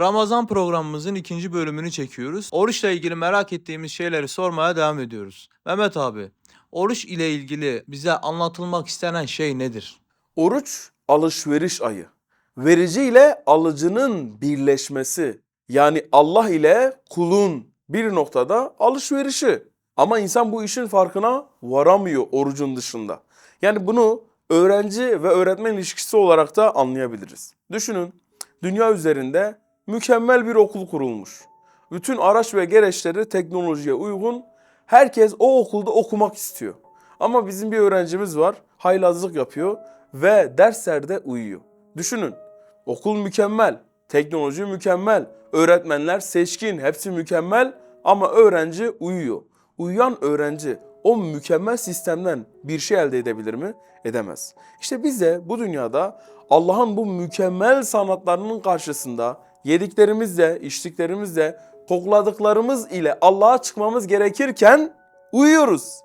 Ramazan programımızın ikinci bölümünü çekiyoruz. Oruçla ilgili merak ettiğimiz şeyleri sormaya devam ediyoruz. Mehmet abi, oruç ile ilgili bize anlatılmak istenen şey nedir? Oruç alışveriş ayı. Verici ile alıcının birleşmesi. Yani Allah ile kulun bir noktada alışverişi. Ama insan bu işin farkına varamıyor orucun dışında. Yani bunu öğrenci ve öğretmen ilişkisi olarak da anlayabiliriz. Düşünün dünya üzerinde mükemmel bir okul kurulmuş. Bütün araç ve gereçleri teknolojiye uygun. Herkes o okulda okumak istiyor. Ama bizim bir öğrencimiz var, haylazlık yapıyor ve derslerde uyuyor. Düşünün, okul mükemmel, teknoloji mükemmel, öğretmenler seçkin, hepsi mükemmel ama öğrenci uyuyor. Uyuyan öğrenci o mükemmel sistemden bir şey elde edebilir mi? Edemez. İşte biz de bu dünyada Allah'ın bu mükemmel sanatlarının karşısında yediklerimizle, içtiklerimizle, kokladıklarımız ile Allah'a çıkmamız gerekirken uyuyoruz.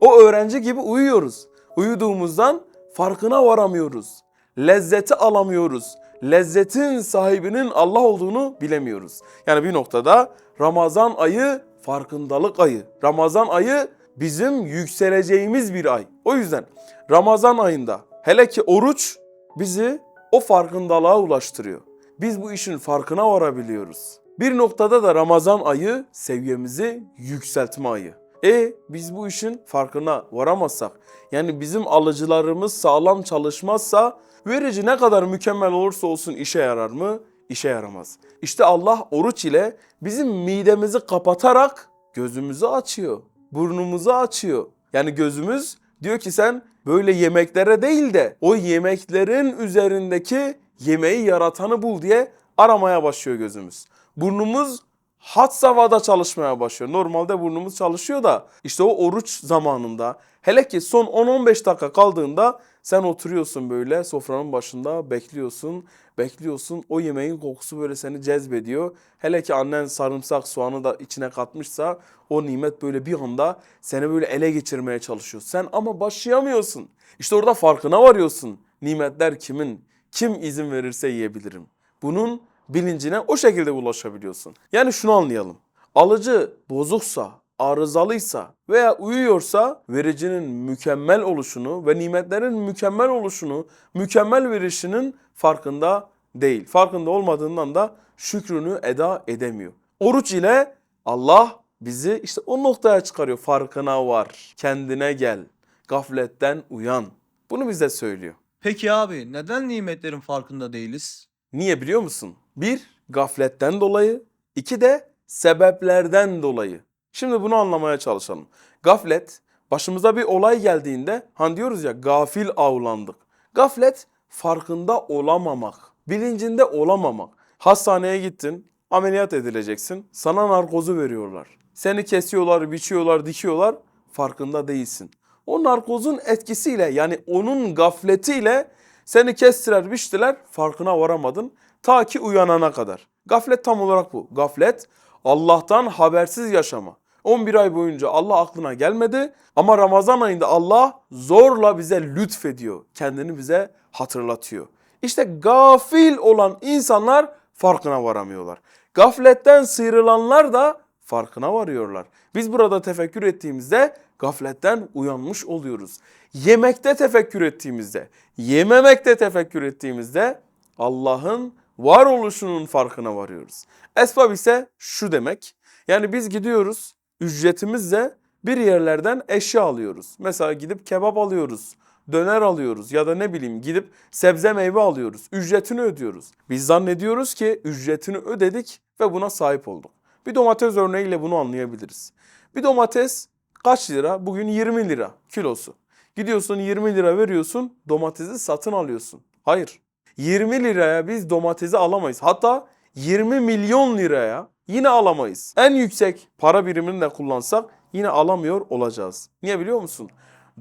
O öğrenci gibi uyuyoruz. Uyuduğumuzdan farkına varamıyoruz. Lezzeti alamıyoruz. Lezzetin sahibinin Allah olduğunu bilemiyoruz. Yani bir noktada Ramazan ayı farkındalık ayı. Ramazan ayı bizim yükseleceğimiz bir ay. O yüzden Ramazan ayında hele ki oruç bizi o farkındalığa ulaştırıyor. Biz bu işin farkına varabiliyoruz. Bir noktada da Ramazan ayı seviyemizi yükseltme ayı. E biz bu işin farkına varamazsak, yani bizim alıcılarımız sağlam çalışmazsa verici ne kadar mükemmel olursa olsun işe yarar mı? İşe yaramaz. İşte Allah oruç ile bizim midemizi kapatarak gözümüzü açıyor, burnumuzu açıyor. Yani gözümüz diyor ki sen böyle yemeklere değil de o yemeklerin üzerindeki yemeği yaratanı bul diye aramaya başlıyor gözümüz. Burnumuz hat safhada çalışmaya başlıyor. Normalde burnumuz çalışıyor da işte o oruç zamanında hele ki son 10-15 dakika kaldığında sen oturuyorsun böyle sofranın başında bekliyorsun, bekliyorsun. O yemeğin kokusu böyle seni cezbediyor. Hele ki annen sarımsak soğanı da içine katmışsa o nimet böyle bir anda seni böyle ele geçirmeye çalışıyor. Sen ama başlayamıyorsun. İşte orada farkına varıyorsun. Nimetler kimin? Kim izin verirse yiyebilirim. Bunun bilincine o şekilde ulaşabiliyorsun. Yani şunu anlayalım. Alıcı bozuksa, arızalıysa veya uyuyorsa vericinin mükemmel oluşunu ve nimetlerin mükemmel oluşunu, mükemmel verişinin farkında değil. Farkında olmadığından da şükrünü eda edemiyor. Oruç ile Allah bizi işte o noktaya çıkarıyor. Farkına var, kendine gel, gafletten uyan. Bunu bize söylüyor. Peki abi, neden nimetlerin farkında değiliz? Niye biliyor musun? Bir, gafletten dolayı. iki de sebeplerden dolayı. Şimdi bunu anlamaya çalışalım. Gaflet, başımıza bir olay geldiğinde hani diyoruz ya gafil avlandık. Gaflet farkında olamamak, bilincinde olamamak. Hastaneye gittin, ameliyat edileceksin. Sana narkozu veriyorlar. Seni kesiyorlar, biçiyorlar, dikiyorlar. Farkında değilsin. O narkozun etkisiyle yani onun gafletiyle seni kestiler, biçtiler, farkına varamadın. Ta ki uyanana kadar. Gaflet tam olarak bu. Gaflet Allah'tan habersiz yaşama. 11 ay boyunca Allah aklına gelmedi ama Ramazan ayında Allah zorla bize lütfediyor. Kendini bize hatırlatıyor. İşte gafil olan insanlar farkına varamıyorlar. Gafletten sıyrılanlar da farkına varıyorlar. Biz burada tefekkür ettiğimizde gafletten uyanmış oluyoruz. Yemekte tefekkür ettiğimizde, yememekte tefekkür ettiğimizde Allah'ın varoluşunun farkına varıyoruz. Esbab ise şu demek. Yani biz gidiyoruz ücretimizle bir yerlerden eşya alıyoruz. Mesela gidip kebap alıyoruz, döner alıyoruz ya da ne bileyim gidip sebze meyve alıyoruz. Ücretini ödüyoruz. Biz zannediyoruz ki ücretini ödedik ve buna sahip olduk. Bir domates örneğiyle bunu anlayabiliriz. Bir domates kaç lira? Bugün 20 lira kilosu. Gidiyorsun 20 lira veriyorsun, domatesi satın alıyorsun. Hayır. 20 liraya biz domatesi alamayız. Hatta 20 milyon liraya yine alamayız. En yüksek para birimini de kullansak yine alamıyor olacağız. Niye biliyor musun?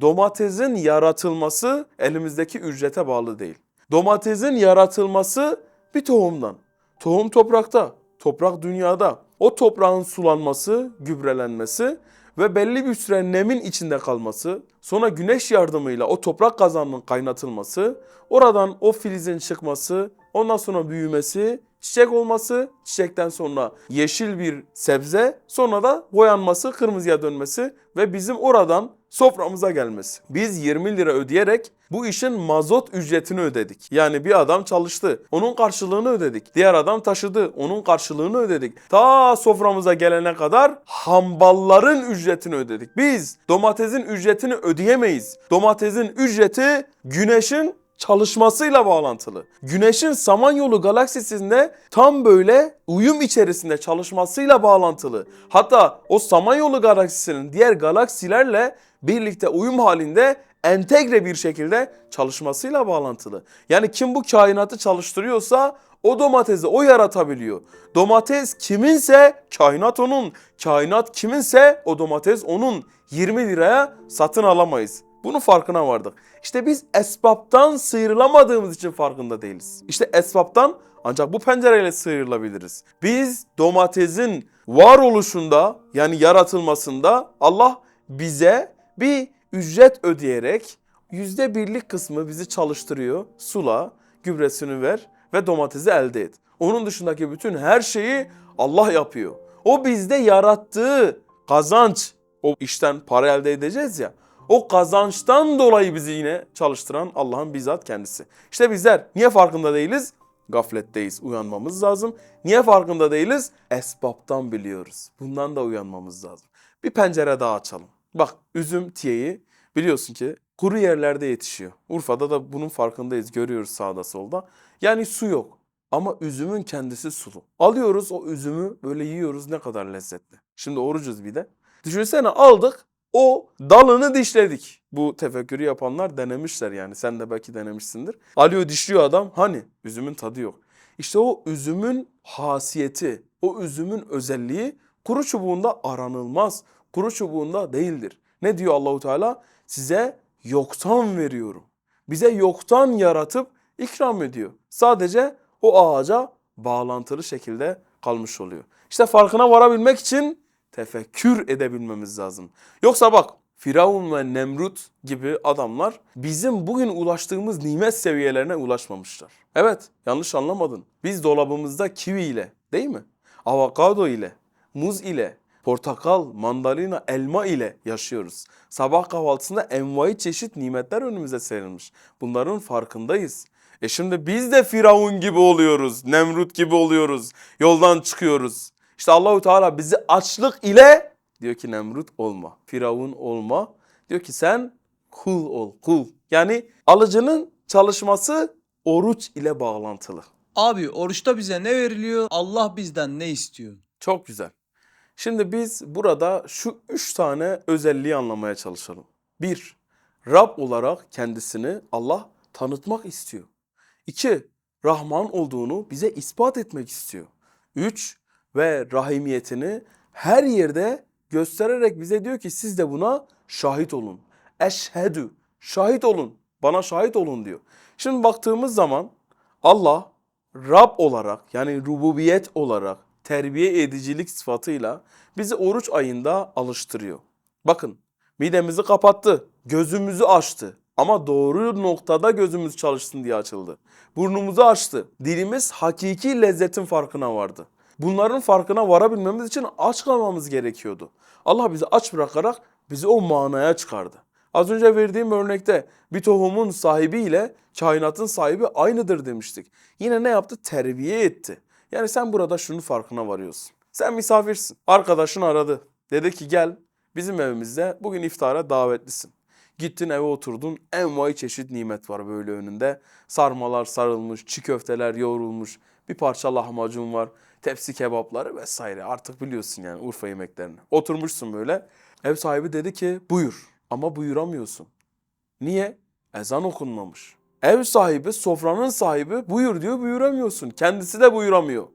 Domatesin yaratılması elimizdeki ücrete bağlı değil. Domatesin yaratılması bir tohumdan. Tohum toprakta, toprak dünyada. O toprağın sulanması, gübrelenmesi ve belli bir süre nemin içinde kalması, sonra güneş yardımıyla o toprak kazanının kaynatılması, oradan o filizin çıkması, ondan sonra büyümesi, çiçek olması, çiçekten sonra yeşil bir sebze, sonra da boyanması, kırmızıya dönmesi ve bizim oradan soframıza gelmesi. Biz 20 lira ödeyerek bu işin mazot ücretini ödedik. Yani bir adam çalıştı, onun karşılığını ödedik. Diğer adam taşıdı, onun karşılığını ödedik. Ta soframıza gelene kadar hambalların ücretini ödedik. Biz domatesin ücretini ödeyemeyiz. Domatesin ücreti güneşin çalışmasıyla bağlantılı. Güneşin Samanyolu galaksisinde tam böyle uyum içerisinde çalışmasıyla bağlantılı. Hatta o Samanyolu galaksisinin diğer galaksilerle birlikte uyum halinde entegre bir şekilde çalışmasıyla bağlantılı. Yani kim bu kainatı çalıştırıyorsa o domatesi o yaratabiliyor. Domates kiminse kainat onun. Kainat kiminse o domates onun. 20 liraya satın alamayız. Bunun farkına vardık. İşte biz esbaptan sıyrılamadığımız için farkında değiliz. İşte esbaptan ancak bu pencereyle sıyrılabiliriz. Biz domatesin varoluşunda yani yaratılmasında Allah bize bir ücret ödeyerek yüzde birlik kısmı bizi çalıştırıyor. Sula, gübresini ver ve domatesi elde et. Onun dışındaki bütün her şeyi Allah yapıyor. O bizde yarattığı kazanç, o işten para elde edeceğiz ya. O kazançtan dolayı bizi yine çalıştıran Allah'ın bizzat kendisi. İşte bizler niye farkında değiliz? Gafletteyiz. Uyanmamız lazım. Niye farkında değiliz? Esbaptan biliyoruz. Bundan da uyanmamız lazım. Bir pencere daha açalım. Bak üzüm tiyeyi biliyorsun ki kuru yerlerde yetişiyor. Urfa'da da bunun farkındayız. Görüyoruz sağda solda. Yani su yok. Ama üzümün kendisi sulu. Alıyoruz o üzümü böyle yiyoruz ne kadar lezzetli. Şimdi orucuz bir de. Düşünsene aldık o dalını dişledik. Bu tefekkürü yapanlar denemişler yani. Sen de belki denemişsindir. Alıyor dişliyor adam. Hani üzümün tadı yok. İşte o üzümün hasiyeti, o üzümün özelliği kuru çubuğunda aranılmaz. Kuru çubuğunda değildir. Ne diyor Allahu Teala? Size yoktan veriyorum. Bize yoktan yaratıp ikram ediyor. Sadece o ağaca bağlantılı şekilde kalmış oluyor. İşte farkına varabilmek için tefekkür edebilmemiz lazım. Yoksa bak Firavun ve Nemrut gibi adamlar bizim bugün ulaştığımız nimet seviyelerine ulaşmamışlar. Evet yanlış anlamadın. Biz dolabımızda kivi ile değil mi? Avokado ile, muz ile, portakal, mandalina, elma ile yaşıyoruz. Sabah kahvaltısında envai çeşit nimetler önümüze serilmiş. Bunların farkındayız. E şimdi biz de Firavun gibi oluyoruz, Nemrut gibi oluyoruz, yoldan çıkıyoruz. İşte Allahu Teala bizi açlık ile diyor ki Nemrut olma, Firavun olma. Diyor ki sen kul ol, kul. Yani alıcının çalışması oruç ile bağlantılı. Abi oruçta bize ne veriliyor? Allah bizden ne istiyor? Çok güzel. Şimdi biz burada şu üç tane özelliği anlamaya çalışalım. Bir, Rab olarak kendisini Allah tanıtmak istiyor. İki, Rahman olduğunu bize ispat etmek istiyor. Üç, ve rahimiyetini her yerde göstererek bize diyor ki siz de buna şahit olun. Eşhedü, şahit olun, bana şahit olun diyor. Şimdi baktığımız zaman Allah Rab olarak yani rububiyet olarak terbiye edicilik sıfatıyla bizi oruç ayında alıştırıyor. Bakın midemizi kapattı, gözümüzü açtı ama doğru noktada gözümüz çalışsın diye açıldı. Burnumuzu açtı, dilimiz hakiki lezzetin farkına vardı. Bunların farkına varabilmemiz için aç kalmamız gerekiyordu. Allah bizi aç bırakarak bizi o manaya çıkardı. Az önce verdiğim örnekte bir tohumun sahibiyle kainatın sahibi aynıdır demiştik. Yine ne yaptı? Terbiye etti. Yani sen burada şunu farkına varıyorsun. Sen misafirsin. Arkadaşın aradı. Dedi ki gel bizim evimizde bugün iftara davetlisin. Gittin eve oturdun envai çeşit nimet var böyle önünde. Sarmalar sarılmış, çiğ köfteler yoğrulmuş, bir parça lahmacun var, tepsi kebapları vesaire. Artık biliyorsun yani Urfa yemeklerini. Oturmuşsun böyle. Ev sahibi dedi ki buyur ama buyuramıyorsun. Niye? Ezan okunmamış. Ev sahibi, sofranın sahibi buyur diyor buyuramıyorsun. Kendisi de buyuramıyor.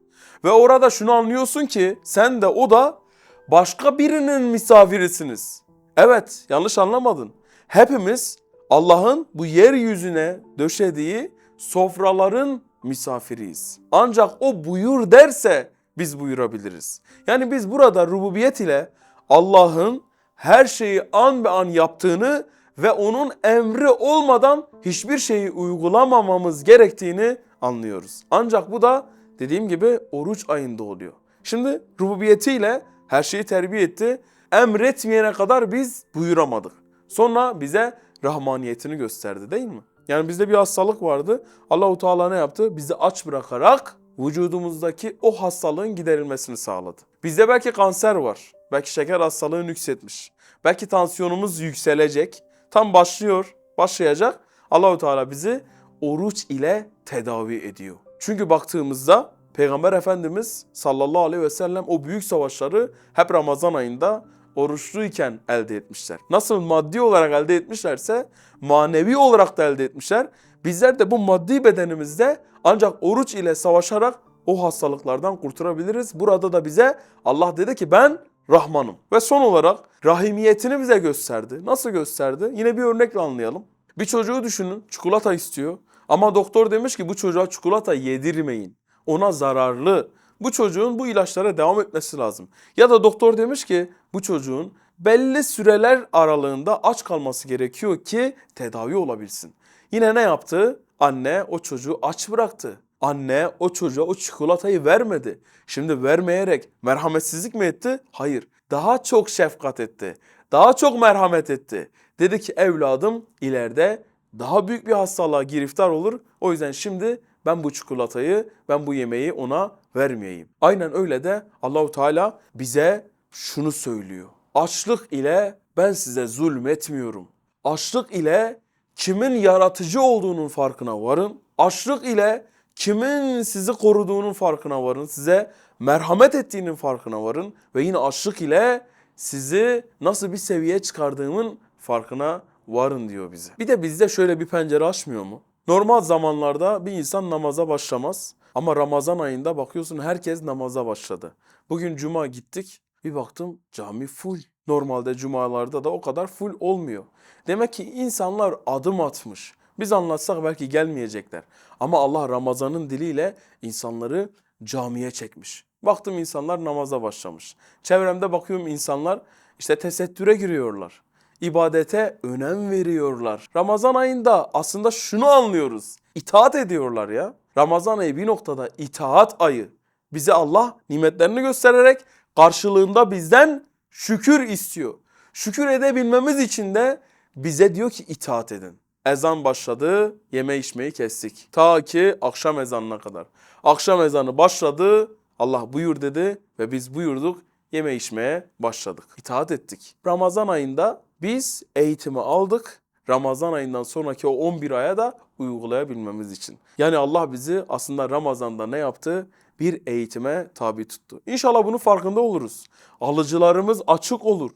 Ve orada şunu anlıyorsun ki sen de o da başka birinin misafirisiniz. Evet yanlış anlamadın. Hepimiz Allah'ın bu yeryüzüne döşediği sofraların misafiriyiz. Ancak o buyur derse biz buyurabiliriz. Yani biz burada rububiyet ile Allah'ın her şeyi an be an yaptığını ve onun emri olmadan hiçbir şeyi uygulamamamız gerektiğini anlıyoruz. Ancak bu da dediğim gibi oruç ayında oluyor. Şimdi rububiyetiyle her şeyi terbiye etti. Emretmeyene kadar biz buyuramadık. Sonra bize rahmaniyetini gösterdi değil mi? Yani bizde bir hastalık vardı. Allahu Teala ne yaptı? Bizi aç bırakarak vücudumuzdaki o hastalığın giderilmesini sağladı. Bizde belki kanser var. Belki şeker hastalığı nüksetmiş. Belki tansiyonumuz yükselecek. Tam başlıyor, başlayacak. Allahu Teala bizi oruç ile tedavi ediyor. Çünkü baktığımızda Peygamber Efendimiz sallallahu aleyhi ve sellem o büyük savaşları hep Ramazan ayında oruçluyken elde etmişler. Nasıl maddi olarak elde etmişlerse manevi olarak da elde etmişler. Bizler de bu maddi bedenimizde ancak oruç ile savaşarak o hastalıklardan kurtulabiliriz. Burada da bize Allah dedi ki ben Rahmanım. Ve son olarak rahimiyetini bize gösterdi. Nasıl gösterdi? Yine bir örnekle anlayalım. Bir çocuğu düşünün çikolata istiyor. Ama doktor demiş ki bu çocuğa çikolata yedirmeyin. Ona zararlı. Bu çocuğun bu ilaçlara devam etmesi lazım. Ya da doktor demiş ki bu çocuğun belli süreler aralığında aç kalması gerekiyor ki tedavi olabilsin. Yine ne yaptı? Anne o çocuğu aç bıraktı. Anne o çocuğa o çikolatayı vermedi. Şimdi vermeyerek merhametsizlik mi etti? Hayır. Daha çok şefkat etti. Daha çok merhamet etti. Dedi ki evladım ileride daha büyük bir hastalığa giriftar olur. O yüzden şimdi ben bu çikolatayı, ben bu yemeği ona vermeyeyim. Aynen öyle de Allahu Teala bize şunu söylüyor. Açlık ile ben size zulmetmiyorum. Açlık ile kimin yaratıcı olduğunun farkına varın. Açlık ile kimin sizi koruduğunun farkına varın. Size merhamet ettiğinin farkına varın. Ve yine açlık ile sizi nasıl bir seviyeye çıkardığımın farkına varın diyor bize. Bir de bizde şöyle bir pencere açmıyor mu? Normal zamanlarda bir insan namaza başlamaz. Ama Ramazan ayında bakıyorsun herkes namaza başladı. Bugün cuma gittik. Bir baktım cami full. Normalde cumalarda da o kadar full olmuyor. Demek ki insanlar adım atmış. Biz anlatsak belki gelmeyecekler. Ama Allah Ramazan'ın diliyle insanları camiye çekmiş. Baktım insanlar namaza başlamış. Çevremde bakıyorum insanlar işte tesettüre giriyorlar. İbadete önem veriyorlar. Ramazan ayında aslında şunu anlıyoruz. İtaat ediyorlar ya. Ramazan ayı bir noktada itaat ayı. Bize Allah nimetlerini göstererek karşılığında bizden şükür istiyor. Şükür edebilmemiz için de bize diyor ki itaat edin. Ezan başladı, yeme içmeyi kestik. Ta ki akşam ezanına kadar. Akşam ezanı başladı, Allah buyur dedi ve biz buyurduk, yeme içmeye başladık. İtaat ettik. Ramazan ayında biz eğitimi aldık. Ramazan ayından sonraki o 11 aya da uygulayabilmemiz için. Yani Allah bizi aslında Ramazan'da ne yaptı? Bir eğitime tabi tuttu. İnşallah bunun farkında oluruz. Alıcılarımız açık olur.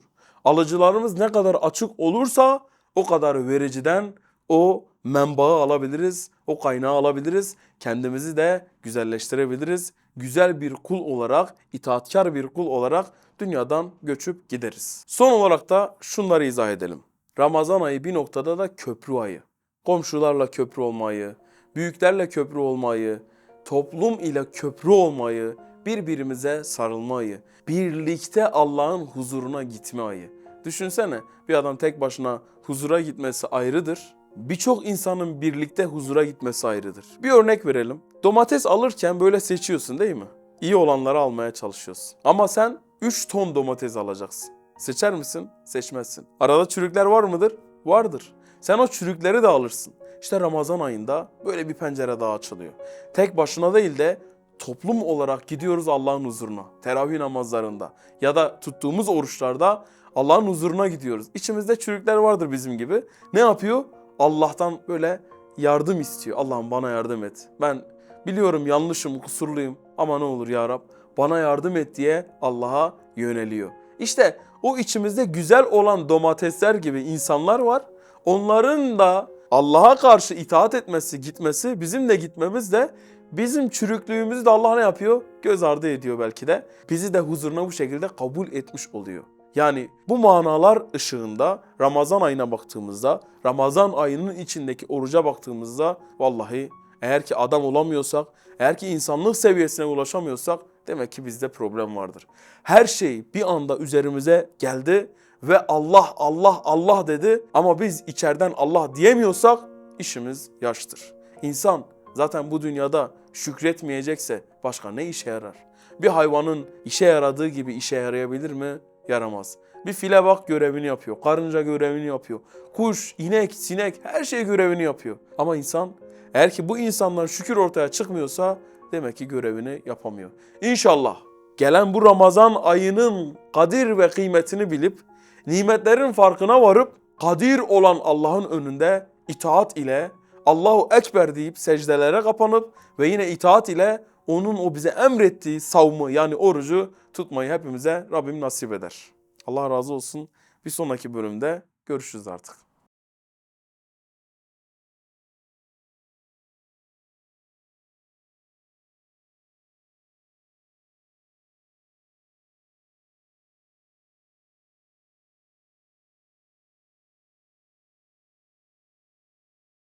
Alıcılarımız ne kadar açık olursa o kadar vericiden o menbaı alabiliriz, o kaynağı alabiliriz. Kendimizi de güzelleştirebiliriz. Güzel bir kul olarak, itaatkar bir kul olarak dünyadan göçüp gideriz. Son olarak da şunları izah edelim. Ramazan ayı bir noktada da köprü ayı. Komşularla köprü olmayı, büyüklerle köprü olmayı, toplum ile köprü olmayı, birbirimize sarılma ayı, birlikte Allah'ın huzuruna gitme ayı. Düşünsene bir adam tek başına huzura gitmesi ayrıdır. Birçok insanın birlikte huzura gitmesi ayrıdır. Bir örnek verelim. Domates alırken böyle seçiyorsun değil mi? İyi olanları almaya çalışıyorsun. Ama sen 3 ton domates alacaksın. Seçer misin? Seçmezsin. Arada çürükler var mıdır? Vardır. Sen o çürükleri de alırsın. İşte Ramazan ayında böyle bir pencere daha açılıyor. Tek başına değil de toplum olarak gidiyoruz Allah'ın huzuruna. Teravih namazlarında ya da tuttuğumuz oruçlarda Allah'ın huzuruna gidiyoruz. İçimizde çürükler vardır bizim gibi. Ne yapıyor? Allah'tan böyle yardım istiyor. Allah'ım bana yardım et. Ben biliyorum yanlışım, kusurluyum ama ne olur ya Rab bana yardım et diye Allah'a yöneliyor. İşte o içimizde güzel olan domatesler gibi insanlar var. Onların da Allah'a karşı itaat etmesi, gitmesi, bizim de gitmemiz de bizim çürüklüğümüzü de Allah ne yapıyor? Göz ardı ediyor belki de. Bizi de huzuruna bu şekilde kabul etmiş oluyor. Yani bu manalar ışığında Ramazan ayına baktığımızda, Ramazan ayının içindeki oruca baktığımızda vallahi eğer ki adam olamıyorsak, eğer ki insanlık seviyesine ulaşamıyorsak demek ki bizde problem vardır. Her şey bir anda üzerimize geldi ve Allah Allah Allah dedi ama biz içeriden Allah diyemiyorsak işimiz yaştır. İnsan zaten bu dünyada şükretmeyecekse başka ne işe yarar? Bir hayvanın işe yaradığı gibi işe yarayabilir mi? Yaramaz. Bir file bak görevini yapıyor. Karınca görevini yapıyor. Kuş, inek, sinek her şey görevini yapıyor. Ama insan eğer ki bu insandan şükür ortaya çıkmıyorsa demek ki görevini yapamıyor. İnşallah gelen bu Ramazan ayının kadir ve kıymetini bilip nimetlerin farkına varıp kadir olan Allah'ın önünde itaat ile Allahu Ekber deyip secdelere kapanıp ve yine itaat ile onun o bize emrettiği savmı yani orucu tutmayı hepimize Rabbim nasip eder. Allah razı olsun. Bir sonraki bölümde görüşürüz artık.